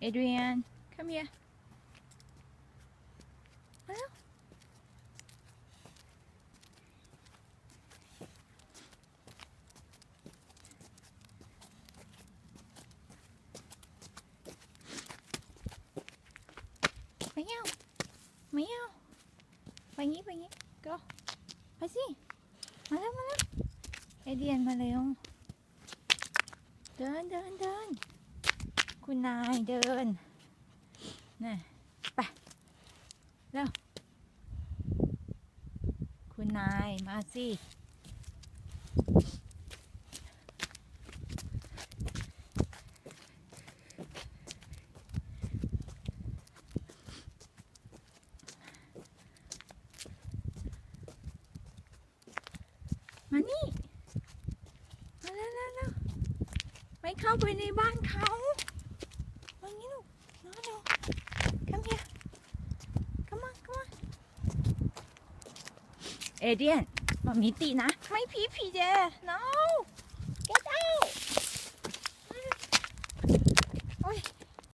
Adrian, come here. Well. Meow. Meow. Pangi, pangi. Go. Pasi. Malam, malam. Adrian, malayong. Dun, dun, dun. คุณนายเดินน่ะไปเร็วคุณนายมาสิมานี่ มาแล้วแล้วไม่เข้าไปในบ้านเขา เอเดียนมามีตีนะ ไม่พีพีเจ no get out